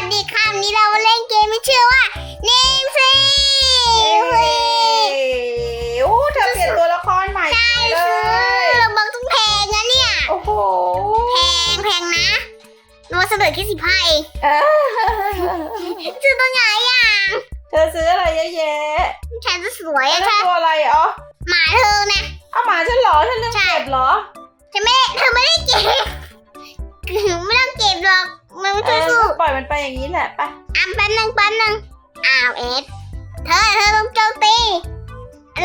วัสดีค่ะวันนี้เรามาเล่นเกมที่ชื่อว่า Name f r e e โอ้เธอเปลี่ยนตัวละครใหม่ใช่เลซื้อยเราบอกต้องแพงนะเนี่ยโอ้โหแพงแพงนะนวดเสนอแค่สิบห้าเองเออซื้อตัวไหนอะเธอซื้ออะไรเยอะแยะฉันจะสวยแล้อะวใช่ตัวอะไรอ๋อหมาเธอนะ เอาหมาฉันเหรอฉันลืมใช่ เก็บเหรอ ฉันไม่ได้เธอไม่ได้เก็บ ไม่ต้องเก็บหรอก มันไม่เอช่วยอสู้ปล่อยมันไปอย่างนี้แหละไปอะแป๊บนึงแป๊บนึงอ้าวเอ็ดเธอเธอต้องโจมตี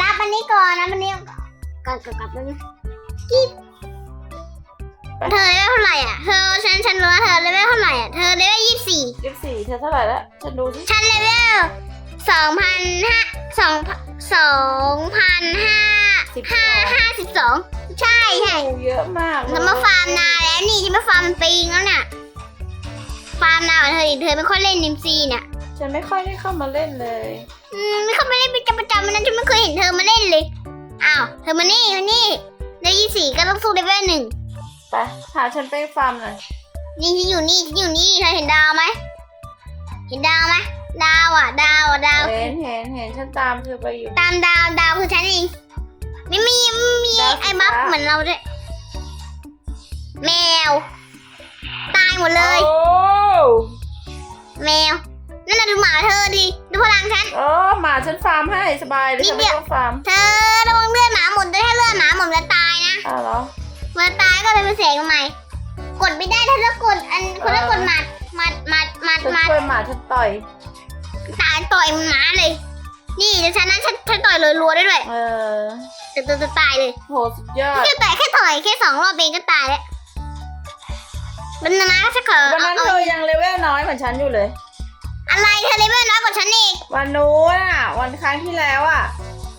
รับอันนี้ก่อนนะอันนี้ก่อนก่อนก่อนแป๊บนึงกิ๊บเธอเลเวลเท่าไหร่อะเธอฉันฉันรู้ว่าเธอเลเวลเท่าไหร่อะเธอเลเวลยี่สิบสี่ ยี่สิบสี่เธอเท่าไหร่แล้วฉันดูสิฉันเลเวลสองพันห้าสองสองพันห้าสิบห้าสองห้าสิบสองใช่ใช่โอ้เยอะมากเลย ฉันมาฟาร์มนานแล้วนี่ฉันมาฟาร์มเป็นปีแล้วเนี่ย ฟาร์มนานกว่าเธออีกเธอไม่ค่อยเล่นนิมซีเนี่ยฉันไม่ค่อยได้เข้ามาเล่นเลยอืมไม่เข้ามาเล่นเป็นประจำวันนั้นฉันไม่เคยเห็นเธอมาเล่นเลยอ้าวเธอมานี่มานี่ในยี่สี่ก็ต้องสู้เลเวลหนึ่งไปพาฉันไปฟาร์มหน่อยนี่ฉันอยู่นี่ฉันอยู่นี่เธอเห็นดาวไหมเห็นดาวไหมดาวอะ ดาวอะดาว เห็นเห็นเห็นฉันตามเธอไปอยู่ ตามดาวดาวคือฉันเองไม่มีไม่มีดาวสีไอ้บัฟฟ้า เหมือนเราด้วยแมว ตายหมดเลย โอ้ แมว นั่นน่ะดูหมาเธอดิ ดูพลังฉันเออหมาฉันฟาร์มให้สบายเลยนิดฉันเดีไม่ยว ต้องฟาร์มเธอระวังเลือดหมาหมดด้วยถ้าเลือดหมาหมดจะตายนะอ้าวเหรอเมื่อตายก็เลยเป็นเสียงใหม่ กดไม่ได้ถ้าจะกดอันคนละเออกดหมัดหมัดหมัดหมัดฉันหมัดช่วยหมาฉันต่อย ตายต่อยมันหมาเลย นี่เดี๋ยวฉันนั้นฉันฉันต่อยรัวๆได้ด้วยเออตึ๊ดตึ๊ดตึ๊ดตายเลยโหสุดยอด แค่ต่อยแค่ต่อยแค่สองรอบเองก็ตายแล้ว มันนะฉันขอวันเอานั้นเอาเธอยังเลเวลน้อยเหมือนฉันอยู่เลยนอะไรเธอเลเวลน้อยกว่าฉันอีกวันนู้นอะ วันครั้งที่แล้วอะ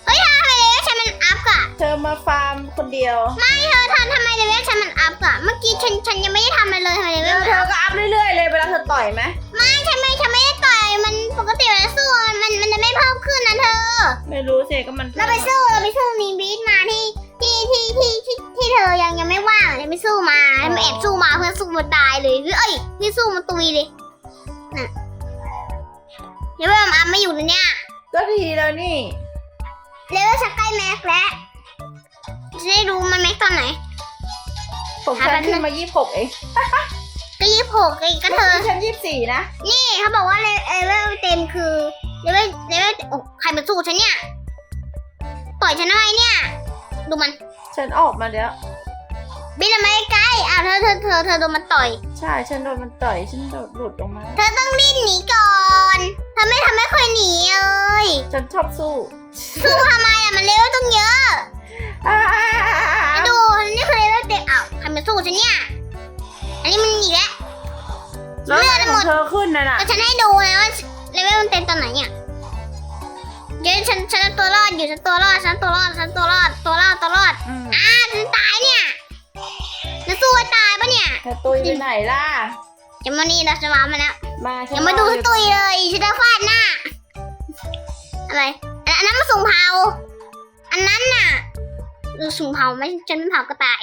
เฮ้ยทำไมเลเวลฉันมันอัพอะเธอมาฟาร์มคนเดียวไม่เธอทำทำไมเลเวลฉันมันอัพอะเมื่อกี้ฉันฉันยังไม่ได้ทำอะไรเลยทำไมเลเวแล้ลวมันเธอัอพก็อัพเรื่อยๆเลยเวลาเธอต่อยไหมไม่ฉันไม่ฉันไม่ได้ต่อยมันปกติเวลาสู้มันมันมันจะไม่เพิ่มขึ้นนะเธอ ไม่รู้สิก็มันเราไปสู้เราไปสู้มีบีทมาที่ที่ที่ที่ ที่ที่เธอยังยังไม่ว่างเลยไม่สู้มาไม่แอบสู้มาเพื่อสู้มาตายเลยหรือเอ้ยพี่สู้มาตุยเลยน่ะเดี๋ยวแบบอัพไม่อยู่เลยเนี่ยก็ดีแล้วนี่เลเวลชักใกล้แม็กแล้วจะได้รู้มันแม็กตอนไหนผมหาฉัแป๊นบนึงขึ้นมายี่สิบหกเองก็ยี่สิบหกไอ้ก็เธอฉันยี่สิบสี่นะนี่เขาบอกว่าเลเลเวลเต็มคือเลเวลเลเวลโอ้ใครมาสู้ฉันเนี่ย ต่อยฉันทำไมเนี่ย ดูมัน ฉันออกมาแล้ว บินทำไมใกล้อ้าวเธอเธอเธอเธอโดนมันต่อย ใช่ฉันโดนมันต่อยฉันโดนหลุดออกมา เธอต้องรีบหนีก่อนเธอไม่ทำไม่เคยหนีเลยฉันชอบสู้สู้ทำไมอะมันเลเวลต้องเยอะอ่าไปดูนี่คือเลเวลเต็มอ้าวใครมาสู้ฉันเนี่ย อันนี้มันอีกแล้วแล้วเลือดอะไรหขมอดงเธอขึ้นน่ะน่ะก็ฉันให้ดูเลยว่าเลเวลมันเต็มตอนไหนเนี่ย เดี๋ยวฉันฉันตัวรอดอยู่ฉันตัวรอดฉันตัวรอดฉันตัวรอดตัวรอดตัวรอดอืมอ้าฉันตายเนี่ยจะสู้ให้ตายปะเนี่ยเธอตุยไปไหนล่ะ จะมานี่เราจะมามาแล้ว มาฉันอย่ามาดูรอสตุยเลยฉันจะฟาดหน้า อะไร อันอันนั้นมันสุ่มเผา อันนั้นน่ะดูสุ่มเผาไหมฉันไม่เผากระต่าย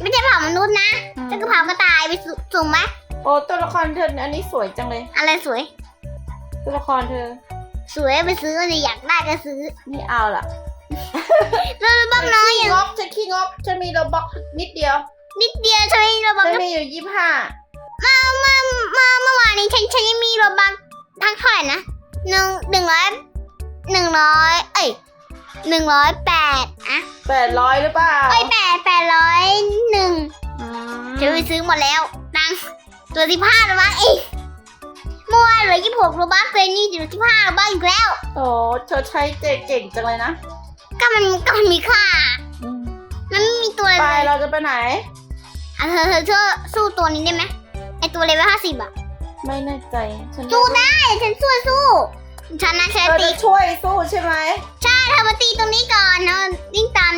ไม่ใช่เผามนุษย์นะอืมฉันก็เผากระต่ายไปสุสุ่มไหมโอ้ตัวละครเธออันนี้สวยจังเลย อะไรสวย ตัวละครเธอ สวยไปซื้อเลยอยากได้ก็ซื้อนี่เอาล่ะแล้วบักน้อยอย่างงบฉันขี้งบฉันมีโรบอกนิดเดียวนิดเดียวใช่ไหมเราบักฉันมีอยู่ยี่ห้าเมื่อเมื่อเมื่อเมื่อวานนี้ฉันฉันยังมีเราบักทั้งเท่าไหร่นะหนึ่งหนึ่งร้อยหนึ่งร้อยเอ้ยหนึ่งร้อยแปดอะแปดร้อยหรือเปล่าเอ้ยแปดแปดร้อยหนึ่งอืมจะไปซื้อหมดแล้วตังค์ตัวที่ผ้าหรือบ้างอีก เมื่อวานเหลือยี่สิบหกโลบัคเฟรนนี่อยู่ที่ผ้าหรือบ้างอีกแล้ว โอ้เธอใช้เจเก่งจังเลยนะก็มันก็มันมีค่าอืมมันไม่มีตัวอะไรไปเลยเราจะไปไหน อะเธอเธอเธอสู้ตัวนี้ได้ไหมไอตัวเลเวลห้าสิบอะไม่แน่ใจฉันสู้ได้ฉันสู้สู้ฉันนะฉันเธอตีจะช่วยสู้ใช่ไหม ใช่เธอมาตีตรงนี้ก่อนเธอวิ่งตามดาวมาสิเพ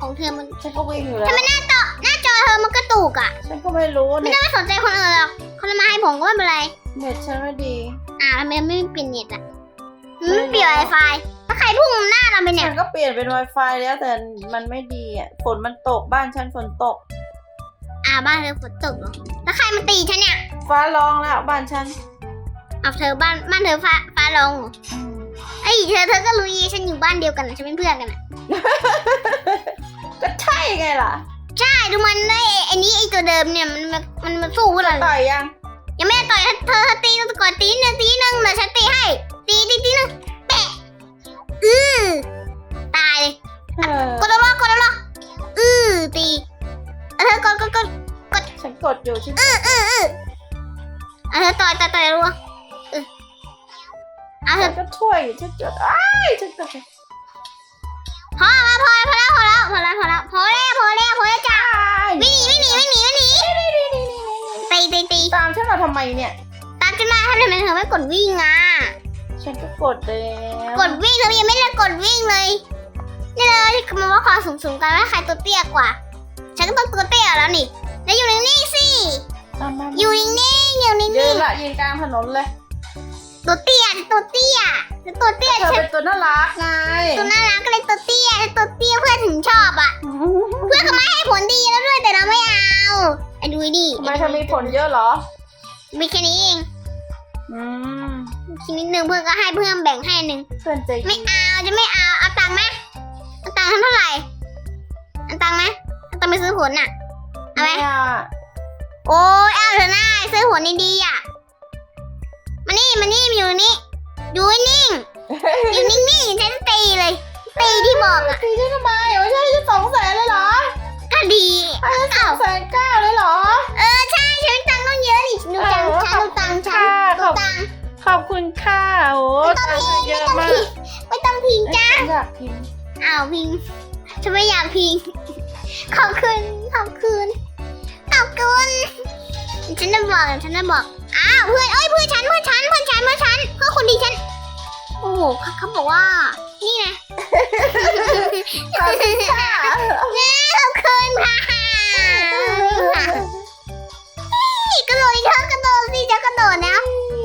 ของเธอมันฉันก็วิ่งอยู่แล้วทำไมหน้าจอหน้าจอเธอมันกระตุกอะฉันก็ไม่รู้ไม่เน็ตต้องไปสนใจคนอื่นหรอกคนละมาให้ผมก็ไม่เป็นไร เน็ตฉันไม่ดี อ่าทำไมไม่เปลี่ยนเน็ตอะไม่เปลี่ยนไวไฟถ้าใครพุ่งหน้าเราไปเนี่ย ฉันก็เปลี่ยนเป็น Wi-Fi แล้วแต่มันไม่ดีอะฝนมันตกบ้านฉันฝนตก อ่าบ้านเธอฝนตกเหรอแล้วใครมาตีฉันเนี่ยฝฟ้าร้องแล้วบ้านฉันเอาเธอบ้านบ้านเธอฟ้าฟ้าลงอืมไอ้ยเธอเธอก็รู้ยีฉันอยู่บ้านเดียวกันนะฉันเป็นเพื่อนกันนะ ก็ใช่ไงล่ะใช่ดูมันได้ไอ้นี้ไอ้ตัวเดิมเนี่ยมันมันมันมันสู้พวกเราต่อยยังยังไม่ได้ต่อยเธอเธอตีตัวก่อนตีหนึ่งตีหนึ่งเดี๋ยวฉันตีให้ ตีตีตีหนึ่งแปะอือตายเลยเออกดแล้วกดแล้วอือตีเอาเธอกดกดกดฉันกดอยู่ฉันอืออืออือเอาเธอต่อยต่อยต่อยรัวเออเอาเธฉัอนก็ช่วยอยู่ฉันจดอ้ายฉันกด พอพอพอพอแล้วพอแล้วพอแล้วพอแล้วพอแล้วพอแล้วพอแล้วจ้าวิ่งหนีวิ่งหนีวิ่งหนีวิ่งหนีตีตีตีตามฉันมาทำไมเนี่ย ตามฉันมาทำไมเธอไม่กดวิ่งอะฉันก็กดแล้วกดวิ่งเธอยังไม่ได้กดวิ่งเลยนี่เลยมาว่าความสูงๆกันว่าใครตัวเตี้ยกว่า ฉันก็ต้องตัวเตี้ยแล้วนี่ แล้วอยู่นิ่งๆสิอยู่นิ่งๆอยู่นิ่งๆยืนละยืนกลางถนนเลย ตัวเตี้ยตัวเตี้ยตัวเตี้ยเธอฉันเป็นตัวน่ารักไงตัวน่ารักก็เลยตัวเตี้ยตัวเตี้ยเพื่อนถึงชอบอะ เพื่อนเขาไม่ให้ผลดีแล้วด้วยแต่เราไม่เอาไอ้ดูดิทำไมเธอมีผลเยอะเหรอ มีแค่นี้เองอืมทีนิดนึงเพื่อนก็ให้เพื่อนแบ่งให้หนึ่งเพื่อนใจไม่ดีเอาจะไม่เอาเอาตังค์ไหมเอาตังค์เท่าไหร่เอาตังค์ไหมเอาตังค์ไปซื้อผลน่ะเอาไหมเนี่ยโอ้ยเอาเถอะนะซื้อผลดีๆอะ มานี่มานี่มาอยู่นี่อยู่นิ่งอยู่นิ่งๆฉันตีเลย ตีที่บอกอะตีฉันทำไมไม่ใช่ฉันสองแสนเลยเหรอก็ดีให้ฉันสองแสนเก้าเลยเหรอ เออใช่ฉันตังค์ต้องเยอะดิดูตังค์ฉันดูตังค์ฉันดูตังค์ขอบคุณค่ะโอ้ไม่ต้องตังพิงค์เยไม่อะต้องมาพิกงไม่ต้องพิงจ้าฉันอยากพิมพ์อ้าวพิงฉันไม่อยากพิงขอบคุณขอบคุณขอบคุณ ฉันจะบอกฉันจะบอก อ้าวเพื่อนเอ้ยเพื่อนฉันเพื่อนฉันเพื่อนฉันเพื่อนฉันเพื่อนคนดีฉัน โอ้โหเขาเขาบอกว่า นี่ไงขอบคุณค่ะขอบคุณค่ะนี่กระโดดเธอกระโดดสิจะกระโดดนะ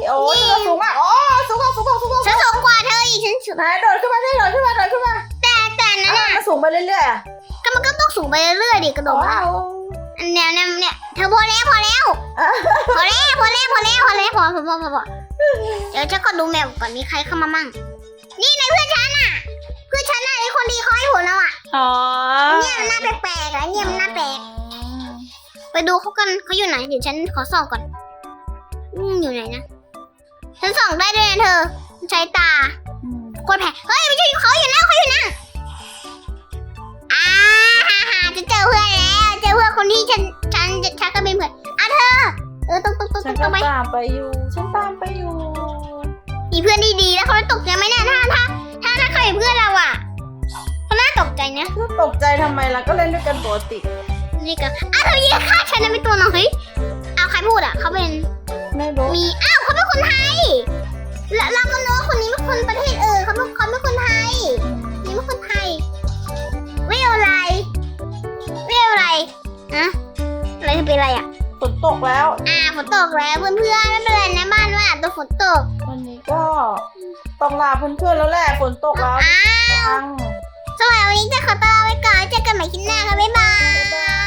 โอ้ยสูงมากโอ้สูงมากสูงมากสูงมากฉันสูงกว่าเธออีกฉันสูงไหนโดดขึ้นมาได้โดดขึ้นมาโดดขึ้นมาแต่แต่นั่นอะน่ะมันสูงไปเรื่อยๆอะก็มันก็ต้องสูงไปเรื่อยๆดิกระโดดอะอันเนี้ยเนี่ยเนี่ย เธอพอแล้วพอแล้วพอแล้วพอแล้วพอแล้วพอแล้วพอพอพอพอเดี๋ยวฉันก็ดูแมวก่อนมีใครเข้ามามั่ง นี่ในเพื่อนฉันอะ เพื่อนฉันน่ะไอคนดีเขาให้ผลแล้วอะอ๋อเนี่ยมันหน้าแปลกๆอะเนี่ยมันหน้าแปลก ไปดูเขากันเขาอยู่ไหนเดี๋ยวฉันขอส่องก่อนอืมอยู่ไหนนะฉันส่องได้ด้วยนะเธอ ใช้ตากดแผลเฮ้ยไม่ใช่เขาอยู่นั่งเขาอยู่นั่งอ่า ต้องต้องฉันต้ก็องไปตามไปอยู่ ฉันตามไปอยู่ มีเพื่อนดีๆแล้วเขาจะตกใจไหมเนี่ยถ้าถ้าถ้าถ้าเขาเป็นเพื่อนเราอะเขาน่าตกใจนะก็ตกใจทำไมล่ะก็เล่นด้วยกันปกติ นี่ก็อ้าวเธอยิงฆ่าฉันนะเป็นตัวน้อยเอาใครพูดอะเขาเป็นไม่รู้มีอ้าวเขาเป็นคนไทยแล้วเราก็รู้ว่าคนนี้เป็นคนประเทศเออเขาเป็นเขาเป็นคนไทยนี่เป็นคนไทยเวลอะไรเวลอะไรอะอะไรจะเป็นอะไรอะ ฝนตกแล้ว อ่าฝนตกแล้วเพื่อนๆไม่เป็นไรนะบ้านว่าตัวฝนตก วันนี้ก็ต้องลาเพื่อนๆแล้วแหละฝนตกแล้วอ้าวฟังสำหรับวันนี้จะขอตัวลาไปก่อนเจอกันใหม่คลิปหน้าค่ะบ๊ายบายบ๊ายบาย